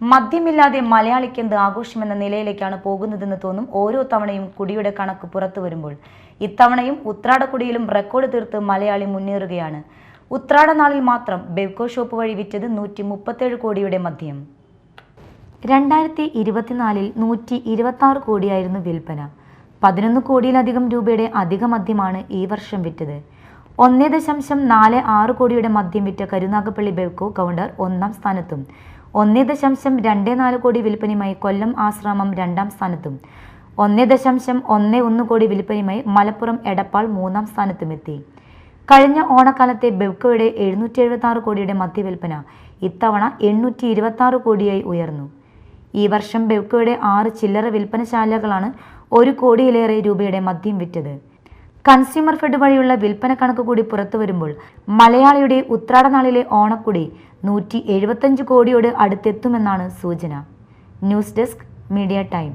മദ്യമില്ലാതെ മലയാളിക്ക് എന്ത് ആഘോഷമെന്ന നിലയിലേക്കാണ് പോകുന്നതെന്ന് തോന്നും ഓരോ തവണയും കുടിയുടെ കണക്ക് പുറത്തു വരുമ്പോൾ. ഇത്തവണയും ഉത്രാടക്കുടിയിലും റെക്കോർഡ് തീർത്ത് മലയാളി മുന്നേറുകയാണ്. ഉത്രാടനാളിൽ മാത്രം ബെവ്കോ ഷോപ്പ് വഴി വിറ്റത് നൂറ്റി മുപ്പത്തേഴ് കോടിയുടെ മദ്യം. രണ്ടായിരത്തി ഇരുപത്തിനാലിൽ നൂറ്റി ഇരുപത്തി ആറ് കോടിയായിരുന്നു വിൽപ്പന. പതിനൊന്ന് കോടിയിലധികം രൂപയുടെ അധിക മദ്യമാണ് ഈ വർഷം വിറ്റത്. ഒന്നേ ദശാംശം നാല് ആറ് കോടിയുടെ മദ്യം വിറ്റ കരുനാഗപ്പള്ളി ബെവ്കോ കൗണ്ടർ ഒന്നാം സ്ഥാനത്തും. ഒന്നേ ദശാംശം രണ്ട് നാല് കോടി വിൽപ്പനയുമായി കൊല്ലം ആശ്രമം രണ്ടാം സ്ഥാനത്തും. ഒന്നേ ദശാംശം ഒന്ന് ഒന്ന് കോടി വിൽപ്പനയുമായി മലപ്പുറം എടപ്പാൾ മൂന്നാം സ്ഥാനത്തുമെത്തി. കഴിഞ്ഞ ഓണക്കാലത്തെ ബെവ്കോയുടെ എഴുന്നൂറ്റി എഴുപത്തി ആറ് കോടിയുടെ മദ്യവിൽപ്പന ഇത്തവണ എണ്ണൂറ്റി ഇരുപത്തി ആറ് കോടിയായി ഉയർന്നു. ഈ വർഷം ബെവ്കോയുടെ ആറ് ചില്ലറ വിൽപ്പനശാലകളാണ് ഒരു കോടിയിലേറെ രൂപയുടെ മദ്യം വിറ്റത്. കൺസ്യൂമർ ഫെഡ് വഴിയുള്ള വിൽപ്പന കണക്ക് കൂടി പുറത്തു വരുമ്പോൾ മലയാളിയുടെ ഉത്രാടനാളിലെ ഓണക്കുടി നൂറ്റി എഴുപത്തഞ്ച് കോടിയോട് അടുത്തെത്തുമെന്നാണ് സൂചന. News desk media time.